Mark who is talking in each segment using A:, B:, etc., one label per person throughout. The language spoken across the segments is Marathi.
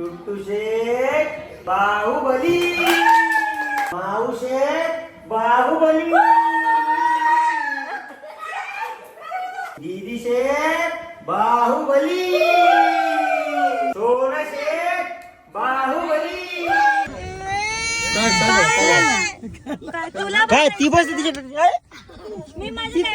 A: शेठ बाहुबली. माऊ बाहुबली. दीदी बाहुबली. सोना बाहुबली.
B: तुला
A: काय ती बस तिच्या
B: मी माझ्या.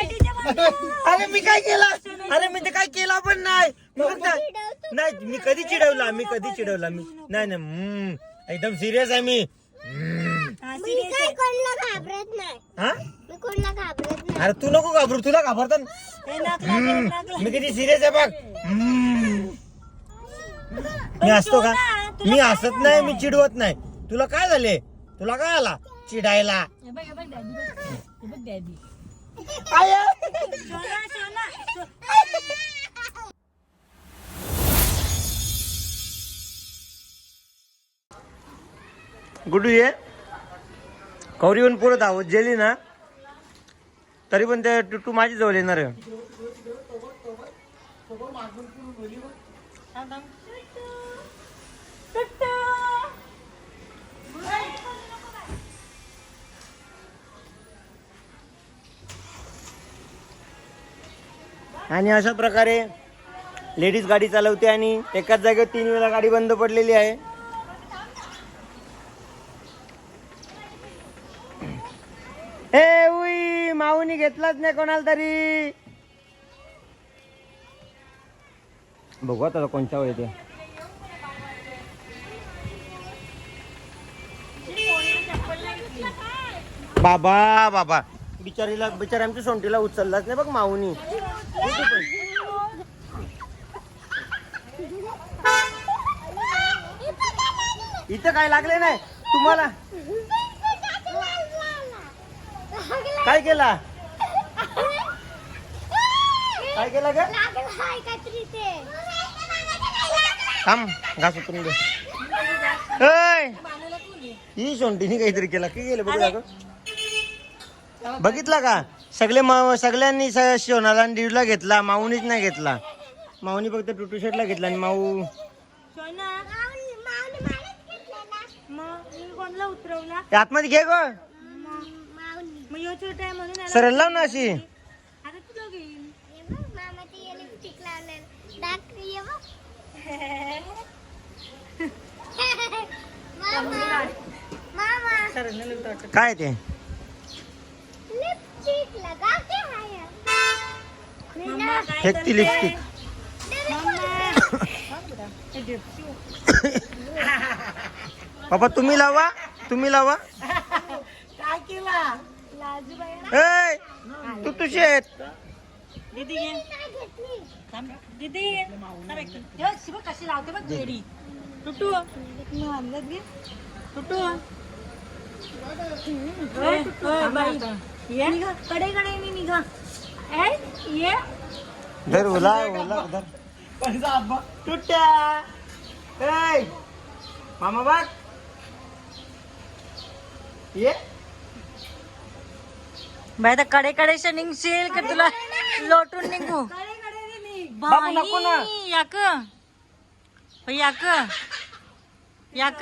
A: अरे मी काय केलं? अरे मी ते काय केला पण नाही. नाही मी कधी चिडवला? मी कधी चिडवला? मी नाही नाही हम्म, एकदम सिरियस आहे मी. हम्म.
B: हा,
C: मी
B: serious
C: काय
B: आहे.
C: कोणाला घाबरत नाही.
A: हा?
C: मी कोणाला घाबरत नाही.
A: अरे तू नको घाबरू तुला घाबरतात
B: नाक लागलं, नाक लागलं.
A: मी किती सिरियस आहे बघ. हम्म. मी असतो का? मी हसत नाही मी चिडवत नाही. तुला काय झाले? तुला काय आला? चिडायला.
B: हे बघ, हे बघ बघ. हे बघ सोना,
A: गुडू ये कौरी पण पुरत आहोत जेली ना. तरी पण ते टुट्टू माझी जवळ येणार आणि अशा प्रकारे लेडीज गाडी चालवते आणि एकाच जागेवर तीन वेळा गाडी बंद पडलेली आहे ए माऊनी घेतलाच नाही कोणाला तरी. बघू आता कोणच्या वेळ येते बाबा बाबा. बिचारीला बिचारी आमच्या सोंटीला उचललाच नाही बघ माऊनी. इथं काय लागले नाही? तुम्हाला? काय केला? केला ग थांब घास उतरून दे ऐ, ही सोंटीने काहीतरी केला. काय गेलं बघू दाखव बघितला का? सगळे मा- सगळ्यांनी स- शोनाला आणि डिवला घेतला माऊनीच नाही घेतला. माऊनी फक्त टुटू शर्टला घेतला आणि माऊ
B: सोना? मग मी कोणला उतरवला?
A: आतमध्ये घे ग. सरळ लाव ना अशी
B: आता तुला घेईन
A: काय ते?
C: लिपस्टिक लगा के आया
B: मम्मा, काय
A: फेक ती
B: करते?
A: लिपस्टिक पापा तुम्ही लावा तुम्ही लावा.
B: काय केला? लाजूबाई
A: ए तू तुझी आहेत
B: दीदी घे थांब. दीदी थांब एक मिनिट. हे बघ, शिवा कशी लावते बघ बेडी टुटू. घे बाई. ये. कडे कडे मी निघा. ए, ये.
A: धर ओला ओला धर तुट्या ए मामा बघ. ये.
B: कडे निघशील का तुला? लोटून निघू.
A: बाबू नको ना.
B: बाई, याक. बाई, याक. याक.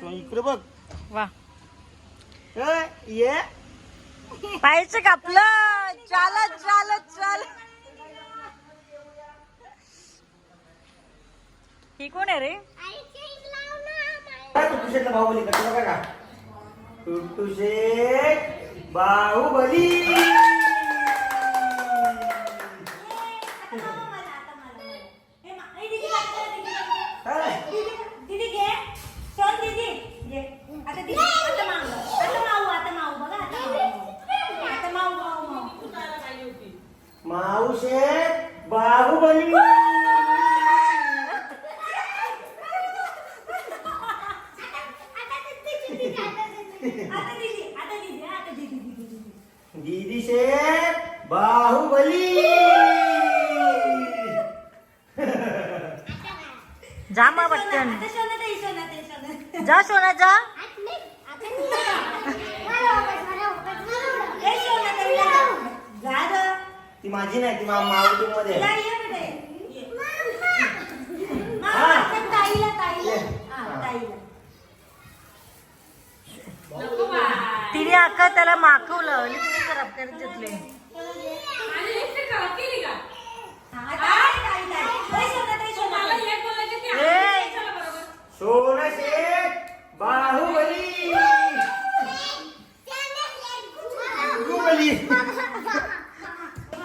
A: तो इकडे बघ.
B: वा.
A: ए ये.
B: पाहिजे का? आपलं चालत चालत चालत. ही कोण आहे रे?
A: बाहुबली शेट बाहुबली काय?
B: दीदी घे सोन दीदी घे आता दीदी आता माऊ आता माऊ आता माऊ बघा आता माऊ आता माऊ माऊ माऊ
A: माऊशेठ बाहुबली
B: आता दीदी आता दीदी आता दीदी दीदी दीदी
A: शेठ बाहुबली!
B: जा मग पटकन जा सोना जा.
A: ती माझी नाही ती मा- मावटी मध्ये
B: तिने अक्का त्याला माकवलं लिपस्टिक खराब करत घेतले.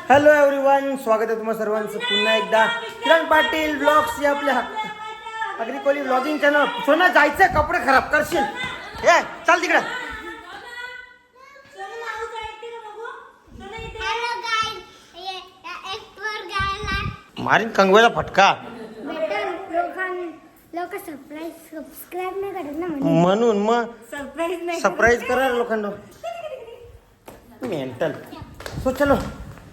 A: हॅलो एव्हरीवन स्वागत आहे तुम्हा सर्वांचं. पुन्हा एकदा किरण पाटील ब्लॉग्स या आपल्या अगदी कोली ब्लॉगिंग चॅनल सोना जायचं कपडे खराब करशील. ए चाल तिकडे. मारीन कंगव्याचा फटका.
C: बेटा लोकां लोक सरप्राईज सबस्क्राईब नाही करत ना म्हणून.
A: म्हणून मग
B: सरप्राईज नाही
A: सरप्राईज करा लोकांना. मेंटल सो चलो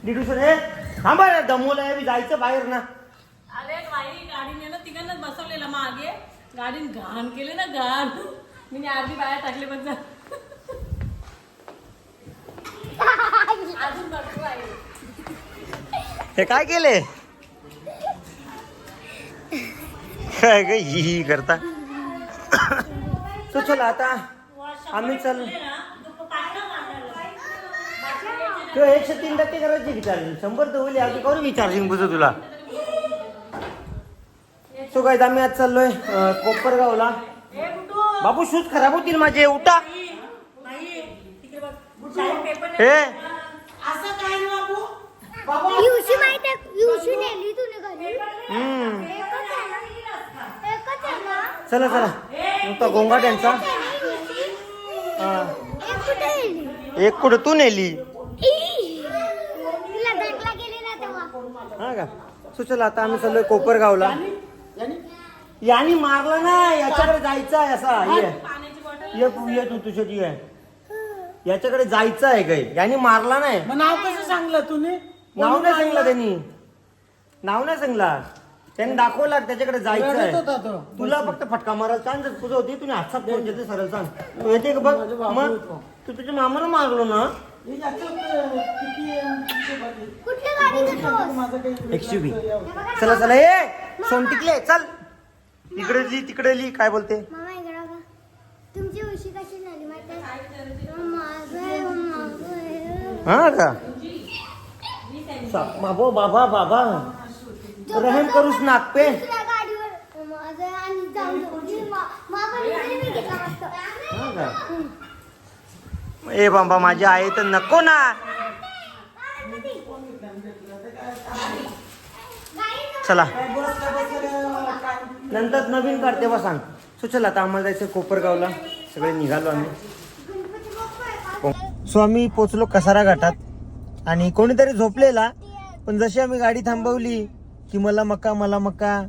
A: डिडू सर हे थांबा ना दमवलं आहे जायचं बाहेर ना.
B: अरे बाई गाडीने ना तिघांनाच बसवलेलं मागे. गाडीने घाण केले ना घाण. मी अर्धी बाहेर टाकले पण जा. अजून भरपूर आहे.
A: हे काय केले? काय ग ही ही करता? तो चला आता. आम्ही चालू. तो एकशे तीन टक्के करायची की चार्जिंग शंभर तर होईल अगदी करू मी चार्जिंग बुजू तुला. सो काय आम्ही आज चाललोय कोपरगावला. बाबू शूज खराब होतील माझे. उठा. हे?
B: असं काय
C: माहीत
A: हम्म
C: एकच आहे ना एकच आहे ना
A: चला चला. नुसता गोंगाट यांचा. हा.
C: एक कुठे
A: तू नेली?
C: ई! तिला बँकला गेली ना तेव्हा.
A: हा का? सो चला आता आम्ही चाललोय कोपरगावला. यानी मारला ना याच्याकडे जायचं आहे असा. ये. ये तू ये तू तुझ्याची आहे याच्याकडे जायचं आहे काय यानी मारला नाही.
D: नाव कसं सांगलं तुम्ही
A: नाव नाही सांगला त्यांनी. नाव नाही सांगला. त्यांनी दाखवला त्याच्याकडे जायचं
D: रडत
A: आहे
D: होता तो.
A: तुला फक्त फटका मारायला सांग जर तुझं होती तुम्ही हातचा फोन देते सरळ सांग. तू येते का बघ? मग तू तुझ्या मामाला मारलो ना.
D: हे याचं, अं, किती, अं, किती बाकी?
C: कुठली गाडी घेतोस
D: माझं काही
A: एक्सयूव्ही चला चला ये सोन टिकले चल. इकडे ली तिकडे ली काय बोलते?
C: मामा इकडे बघा. तुमची उशी कशी झाली माहिती आहे? माझं आहे, माझं आहे.
A: हा का बाबो बाबा बाबा. रहम करूस नाक पे?
C: दुसऱ्या गाडीवर. माझं आहे आणि जाऊन जाऊ. मी मा- मामा इकडे मी घेतला मस्त.
A: हा का? ए बाबा माझी आई तर नको ना. चला. नंतर नवीन काढते बा सांग. सो चला आता आम्हाला जायचं कोपरगावला. सगळे निघालो आम्ही.
C: गणपती बाप्पा आहे का?
A: सो आम्ही पोचलो कसारा घाटात. आणि कोणीतरी झोपलेला पण जशी आम्ही गाडी थांबवली की मला मका मला मका.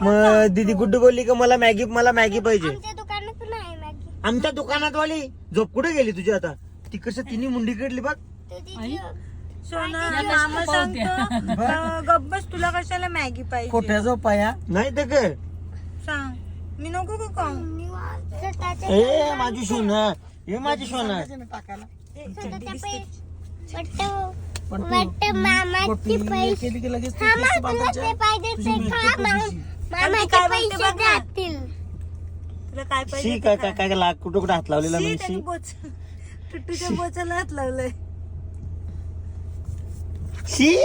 A: मग दीदी गुड्डू बोलली की मला मॅगी मला मॅगी पाहिजे?
C: आमच्या दुकानात पण आहे मॅगी.
A: आमच्या दुकानात वाली झोप कुठे गेली तुझी आता? ती कसं तिने मुंडी काढली बघ.
C: तुझी
B: सोना मामा सांगतो. अं, गब्बस तुला कशाला मॅगी पाहिजे?
D: खोट्याचा पाया.
A: नाही तर काय?
B: सांग. मी नको का खाऊ?
C: स्वतःच्या
A: ए माझी सोना. हे माझी सोना.
D: टाकायला.
C: पैसे
D: केली की लगेच
C: हा
D: ते केस तुझी.
C: मामाचे
B: काय
C: पैसे
B: बघ. ना.
C: जातील.
B: तुला काय पाहिजे
A: शी काय काय काय लाग कुठं कुठं हात लावलेला
B: शी,
A: मी
B: त्याने
A: शी
B: बोच टुट्टूच्या बोचाला हात लावलाय.
A: शी.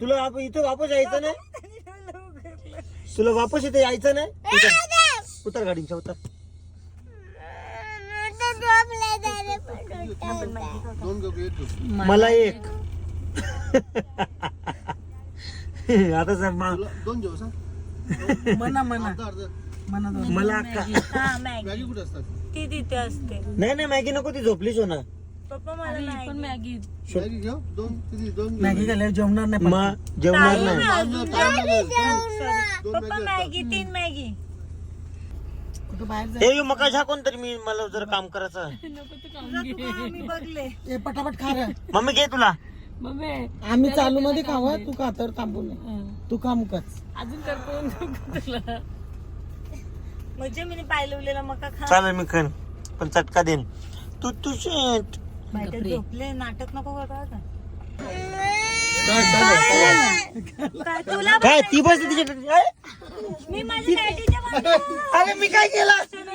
A: तुला इथं वापस यायचं नाही? तुला वापस इथे यायचं नाही? उतर. उतर गाडीच्या उतर. मला एक. आता सांग मा-
D: म्हणा म्हणा म्हणा दोन.
A: मला का
B: हा मॅगी. ती तिथे असते.
A: नाही नाही मॅगी नको ती झोपलीच होणार.
B: पप्पा मला पण मॅगी.
D: मॅगी जेवणार नाही पण.
A: मग जेवणार. नाही
B: पप्पा मॅगी तीन मॅगी.
D: कुठं बाहेर
A: मका झा कोणतरी मी मला जर काम करायचं.
B: मी बघले?
D: ए, पटापट खा रे.
A: मम्मी घे तुला.
D: आम्ही चालू मध्ये खावा तू कातर थांबू नये तू काम कर.
B: अजून कर म्हणजे मी पाहिलेला मका खा.
A: चालेल मी खाईन. पण चटका देईन. तू तू शेट
B: माहिती झोपले नाटक नको करू आता.
D: काय काय
B: काय तुला
A: काय ती बस तिच्या
B: मी माझ्या डॅडीच्या मांडीवर-
A: अरे मी काय केला?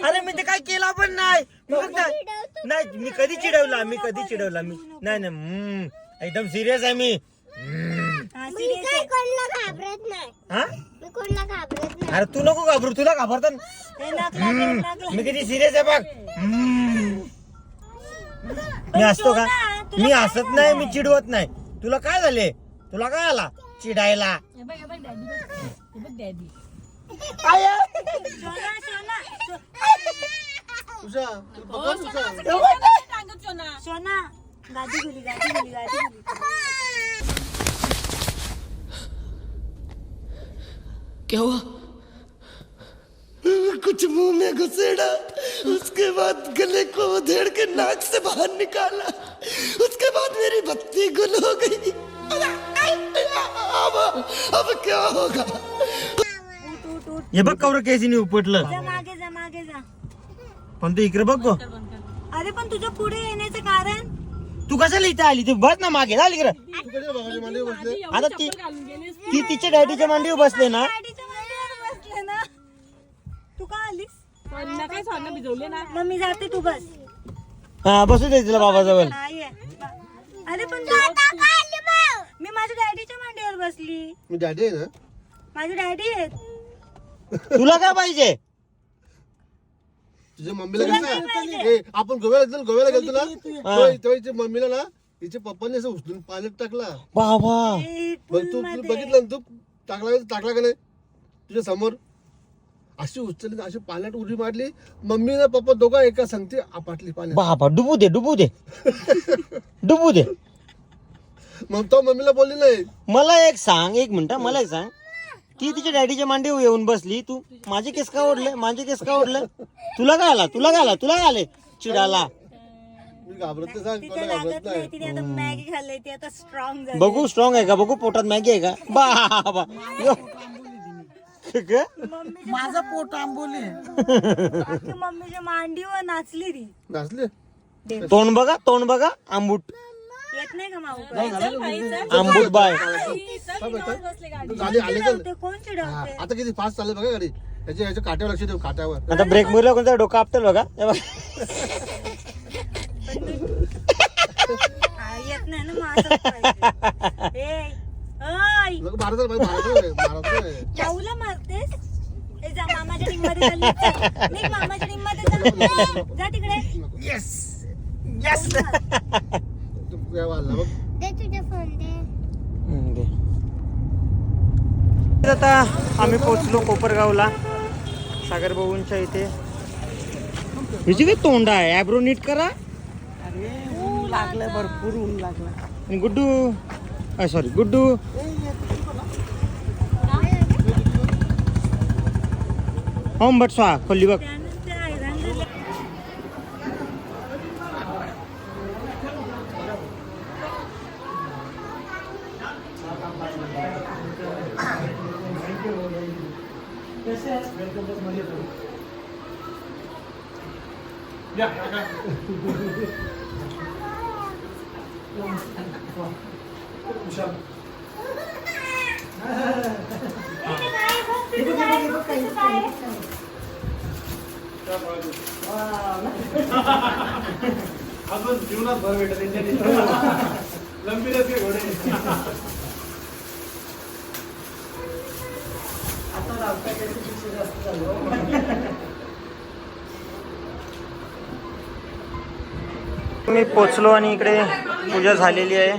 A: अरे मी ते काय केला पण नाही. मी फक्त नाही मी कधी चिडवला? मी कधी चिडवला? मी नाही नाही हम्म, एकदम सिरियस आहे मी. हम्म.
B: हा,
C: मी
B: serious
C: काय
B: आहे.
C: कोणाला घाबरत नाही?
A: हा?
C: मी कोणाला घाबरत नाही.
A: अरे तू नको घाबरू तुला घाबरतात
B: हे नाक लागलं, नाक लागलं.
A: मी किती सिरियस आहे बघ. हम्म. मी असतो का? मी हसत नाही मी चिडवत नाही. तुला काय झाले? तुला काय आला? चिडायला. आया.
B: सोना, सोना, सो-
D: उषा तू पकड उषा
B: सोना गादी गेली गादी गेली गादी गेली
E: क्या हुआ?
F: कुछ मुंह में घुसेड़ा। उसके बाद गले को उधेड़ के नाक से बाहर निकाला। उसके बाद मेरी बत्ती गुल हो गई। अब अब क्या होगा?
A: हे बघ कवर केसीने उपटलं।
B: जा मागे जा मागे जा।
A: पण तू इकडे बघ गो.
B: अरे पण तुझं पुढे येण्याचं कारण?
A: तू कशाला इथे आली? तू बस ना मागे झाली इकडे. आता ती ती तिच्या डॅडीच्या मांडीवर बसले ना.
B: गाडीच्या मांडीवर बसले ना. तू का आलीस? काय सोनं भिजवले ना. मग मी जाते तू बस.
A: हा बसू दे तिला बाबाजवळ.
B: अरे पण तू? मी माझ्या डॅडीच्या मांडीवर बसली.
D: मी डॅडी आहे ना?
B: माझे डॅडी आहेत
A: तुला काय पाहिजे?
D: तुझ्या मम्मीला कसं? आपण गोव्याला गेलो गोव्याला गेलतो ना? तेव्हा तेव्हा हिच्या मम्मीला ना हिच्या पप्पाने असं उचलून पाण्यात टाकला.
A: बाबा.
B: ए,
D: मग तू तू. बघितलं ना तू टाकला टाकला का नाही? तुझ्या समोर. अशी उचलली अशी पाण्यात उडी मारली. मम्मी ना पप्पा दोघा एका संगती आपटली पाण्यात
A: बाबा डुबू दे डुबू दे. डुबू दे.
D: मग तो मम्मीला बोलली नाही.
A: मला एक सांग एक मिनिट मला एक सांग. ती तिच्या डॅडीच्या मांडीवर येऊन बसली. तू माझे केस का ओढले? माझे केस का ओढले? तुला काय आला? तुला काय आला? तुला काय आले? चिडाला.
D: मी घाबरत नाही सांग
B: तिथे
D: कोणाला घाबरत
B: लागत
D: नाही.
B: नाही तिने आता मॅगी खाल्ली ती आता स्ट्रॉंग झाली.
A: बघू स्ट्रॉंग आहे का? बघू पोटात मॅगी आहे का? बाबा क-
E: माझं पोट आंबोली.
B: अख्खी मम्मीच्या मांडीवर नाचली ती.
D: नाचले?
A: तोंड बघा तोंड बघा आंबूट.
B: येत नाही का माऊ?
A: आंबूट बाय.
D: गाडी आली तर
B: ते कोण चिडवते
D: आता किती फास्ट चालले बघा गाडी. याच्या याच्या काट्यावर लक्ष देऊ काट्यावर
A: आता ब्रेक मुरला कोणता? डोकं आपटेल बघा. हे बघा.
B: येत नाही ना. ए, जाऊला मारतेस? ए, जा मामाच्या टीममध्ये चालली. चल. निघ मामाच्या टीममध्ये जा जा तिकडे.
A: येस येस
D: तू काय वाजला बघ.
C: दे तुझा फोन दे.
A: आता आम्ही पोचलो कोपरगावला सागर भाऊंच्या इथे. ह्याची काय तोंड आहे ॲब्रो नीट करा.
E: लागलं भरपूर ऊन लागलं.
A: आणि Guddu I'm sorry, Guddu. Home, but swa, Yeah, Guddu home but स्वा खोली बघ
B: त्यानं ते जास्त झालं
A: मी पोचलो आणि इकडे पूजा झालेली आहे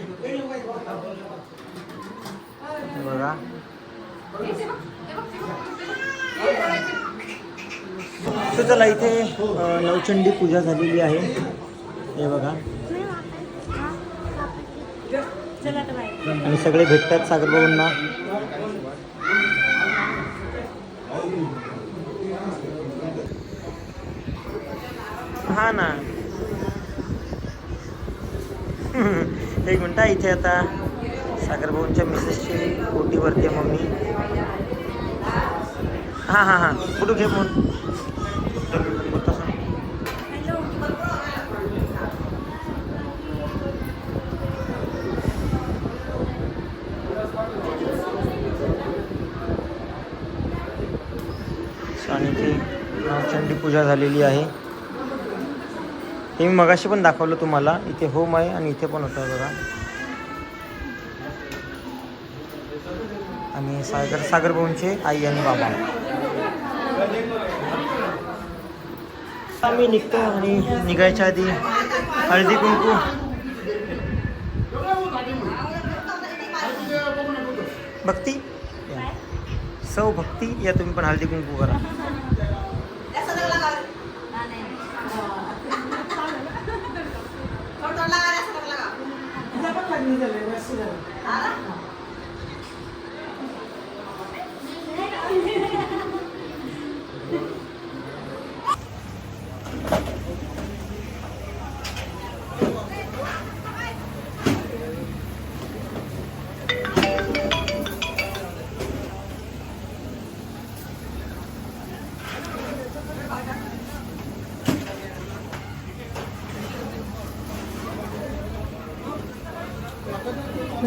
A: बघा तर चला इथे नवचंडी पूजा झालेली आहे. हे बघा. आणि सगळे भेटतात सागरबाबूंना हा ना. एक मिनटा इथे आता. साखरभाऊंच्या मिसेसची ओटीवरती आहे मम्मी. हां हां हां. कुठून घे फोन? पूजा झालेली आहे. हे मी मगाशी पण दाखवलं तुम्हाला. इथे होम आहे आणि इथे पण होतं बघा. आणि सागर सागर भाऊंचे आई आणि बाबा. आम्ही निघतो आणि निघायच्या आधी हळदी कुंकू. भक्ती. सौ भक्ती या तुम्ही पण हळदी कुंकू करा.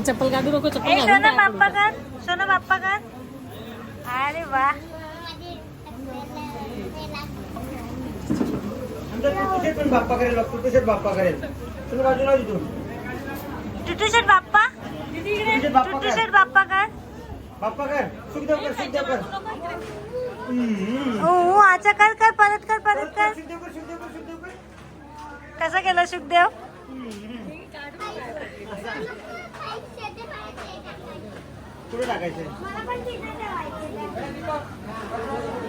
B: चप्पल काढू नको चप्पल
E: सोना बाप्पा कर सोना बाप्पा कर अरे वा.
A: पण बाप्पा करेल बाप्पा करेल. तुम्ही बाजूला तू
E: टुटू शेट बाप्पा? टुटू
A: कर.
E: शेट बाप्पा कर
A: बाप्पा कर. सुखदेव कर सुखदेव कर.
E: हो हो, अच्छा कर कर परत कर परत कर
A: सुखदेव कर सुखदेव कर सुखदेव कर.
E: कसं केलं सुखदेव?
A: कुठे टाकायचं.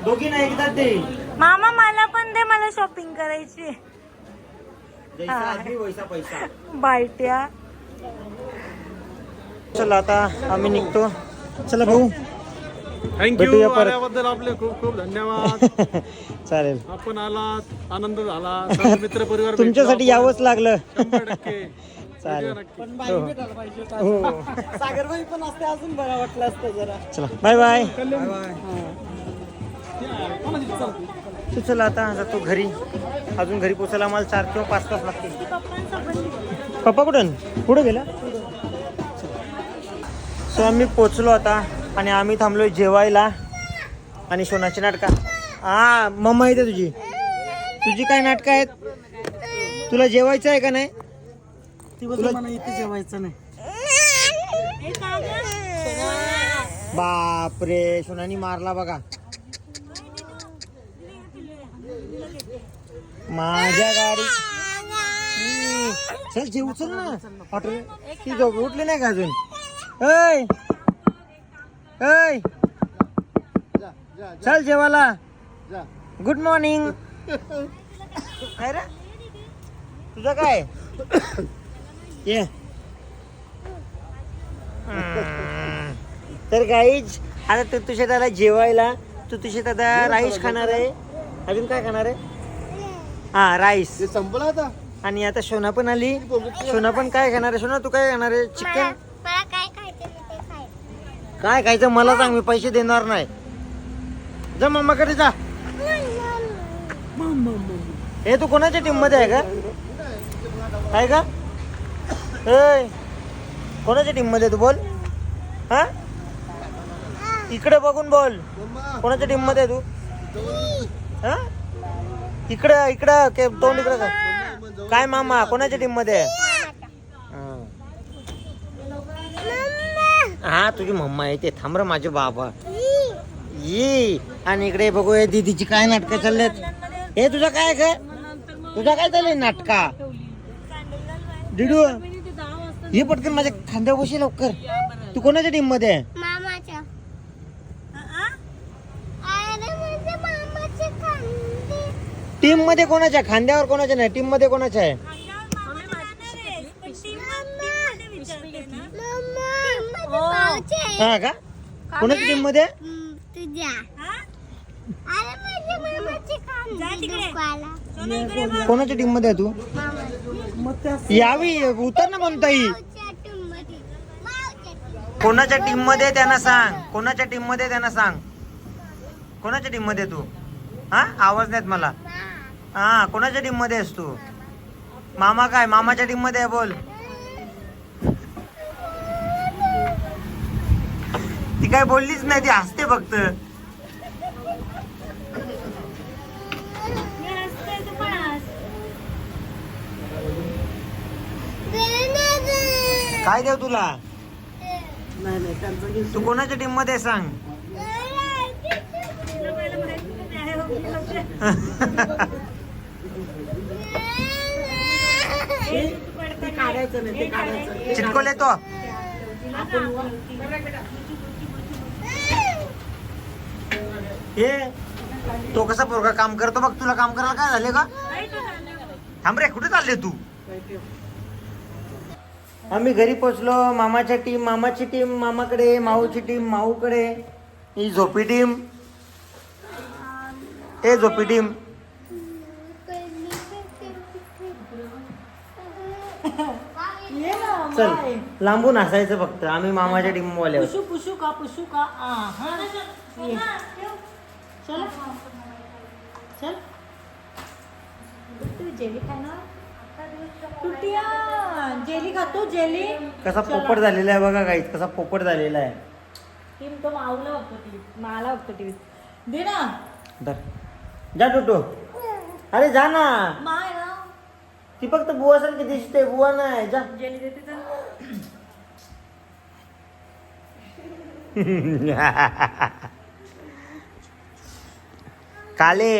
A: दोघी ना एकदा दे.
E: मामा मला पण दे मला शॉपिंग करायची.
A: जैसा आदमी वैसा पैसा.
E: बायट्या.
A: चला आता आम्ही निघतो. चला भाऊ.
D: थँक्यू. आल्याबद्दल आपले खूप खूप धन्यवाद.
A: चालेल.
D: आपण आलात आनंद झाला. मित्र परिवार
A: तुमच्यासाठी
D: भेटलो
A: चालेल.
D: नक्की.
A: हो. हो.
B: सागरबाई पण असते अजून बरं वाटलं असतं जरा.
A: चला बाय बाय तू चला आता जातो घरी. अजून घरी पोचायला आम्हाला चार किंवा पाच तास लागतील. पप्पा कुठं? पुढे गेला? सो आम्ही पोचलो आता आणि आम्ही थांबलोय जेवायला आणि सोनाची नाटका. हा मम्मा येते तुझी. तुझी काय नाटकं आहेत? तुला जेवायचं आहे का नाही?
B: मला इथे जेवायचं नाही.
A: बापरे सोनानी मारला बघा. माझ्या गाडी. चल जेव चल ना. हॉटेल ती झोप उठली नाही का अजून? ऐ! ऐ! चल जेवायला. गुड मॉर्निंग काय रे? तुझं काय? ये. तर गाईज आता तू तुझ्या त्याला जेवायला तू तुझ्या दादा राईस खाणार आहे. अजून काय खाणार आहे? हा राईस
D: संपला आता?
A: आणि आता सोना पण आली. सोना पण काय खाणार आहे? सोना तू काय खाणार आहे? चिकन.
C: काय खायचं
A: मला सांग मी पैसे देणार नाही. जा मम्माकडे जा. हे तू कोणाच्या टीममध्ये आहे का? आहे का? ए कोणाच्या टीममध्ये तू बोल? हा? इकडे बघून बोल. कोणाच्या टीममध्ये तू? हा? इकडे इकडं के तोंड इकडे का काय मामा कोणाच्या टीममध्ये? आहे हा. तुझी मम्मा आहे ते. थांब र माझे बाबा. ई आणि इकडे बघू हे दीदीची काय नाटकं चाललेत. हे तुझं काय काय तुझं काय चाललंय नाटका? डिडू हे पटकन माझ्या खांद्यावर बशी लवकर. तू कोणाच्या टीममध्ये आहे?
C: मामाच्या. अरे म्हणजे
A: टीममध्ये कोणाच्या? खांद्यावर कोणाच्या नाही? टीममध्ये कोणाच्या आहे?
C: मम्मा भाऊचे आहे.
A: हा का? कोणाच्या
C: टीममध्ये? तुझ्या.
A: कोणाच्या टीममध्ये आहे तू? यावी उतर ना म्हणताई. कोणाच्या टीममध्ये त्यांना सांग. कोणाच्या टीममध्ये त्यांना सांग. कोणाच्या टीममध्ये तू? हा? आवाज नाहीत मला. हा कोणाच्या टीममध्ये आहेस तू? मामा काय? मामाच्या टीममध्ये आहे बोल. ती काय बोललीच नाही ती हसते फक्त. काय देऊ तुला?
E: नाही नाही त्यांचं घेऊ
A: तू कोणाच्या टीममध्ये आहे सांग?
E: ते काढायचं नाही ते काढायचं. ते
A: चिटकोले तो. हे तो कसा पोरगा काम करतो? बघ तुला काम करायला काय झाले का थांब रे कुठे चालले तू? आम्ही घरी पोचलो मामाच्या टीम मामाची टीम मामाकडे माऊची टीम माऊकडे. ही झोपी टीम ए झोपी टीम
B: ये ना
A: चल. लांबून हसायचं फक्त. आम्ही मामाच्या टीम वाले
B: पुशू पुशू का पुशू का? हा. ये. चल. चल. तू जेली खाणार तुटिया जेली खातो जेली.
A: कसा पोपट झालेला आहे बघा काही कसा पोपट झालेला आहे.
B: टीम तो माऊला बघतो मला बघतो दे ना.
A: धर. जा टोटो. अरे जा ना.
B: माय ना.
A: ती फक्त बुवा सारखी दिसते बुवा नाही. जा.
B: जेली देते तर.
A: काले.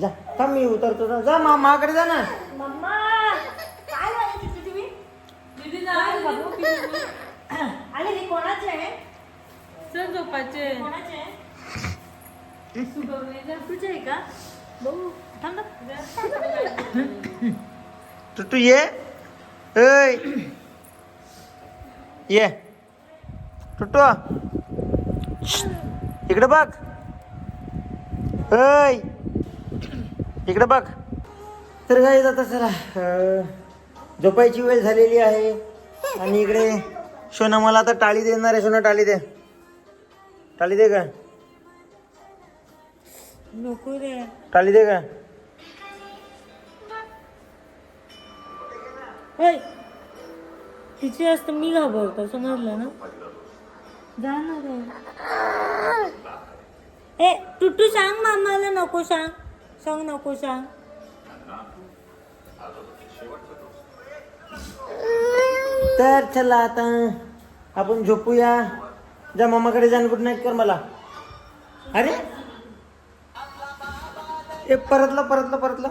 A: जा थांब मी उतरतो. जा. जा मा माकडे जा ना.
B: मम्मा काय झालं तुझी टीव्ही दीदी अरे हे कोणाचे आहे?
E: चल झोपायचे.
B: कोणाचे आहे? तुझे आहे का? बघू थांब
A: तू तू ये. ऐ. ये. टुटू. इकडे बघ. ऐ. इकडे बघ. तर काय आता चला झोपायची वेळ झालेली आहे. आणि इकडे सोना मला आता टाळी देणार आहे. सोना टाळी दे. टाळी दे का
B: नको रे.
A: टाळी दे का
B: होय. तिची असतं मी घाबरतो समजलं ना? जा ना रे ए टुटू सांग मामाला नको सांग. सांग नको सांग?
A: तर चला आता आपण झोपूया. जा मामाकडे जाण गुड नाईट कर मला. अरे? ए परतला परतला परतला.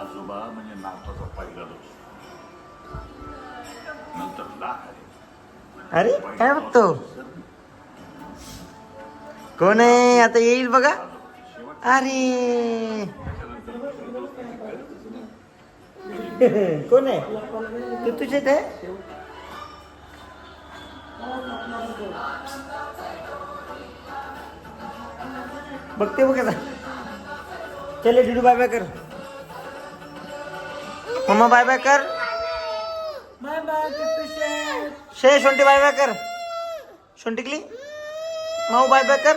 G: आजोबा म्हणजे नाताचा पहिला दोष नंतर
A: अरे काय बघतो? कोण आहे? आता येईल बघा. अरे. कोण आहे? तू तुझे ते बघते बघ आता. चले डिडू बाय बाय कर. मम्मा बाय बाय कर.
E: बाय बाय
A: शोंटी बाय बाय कर. शोंटिकली? माऊ बाय बाय कर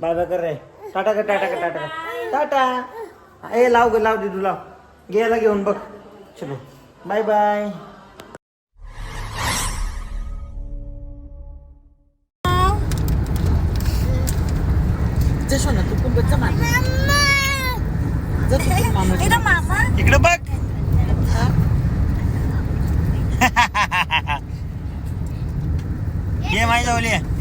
A: बाय बाय कर रे. टाटा कर टाटा कर टाटा कर. टाटा. ए लाव ग लाव दिदू लाव. गेला घेऊन बघ. चलो. Bye bye. ये माझी जावली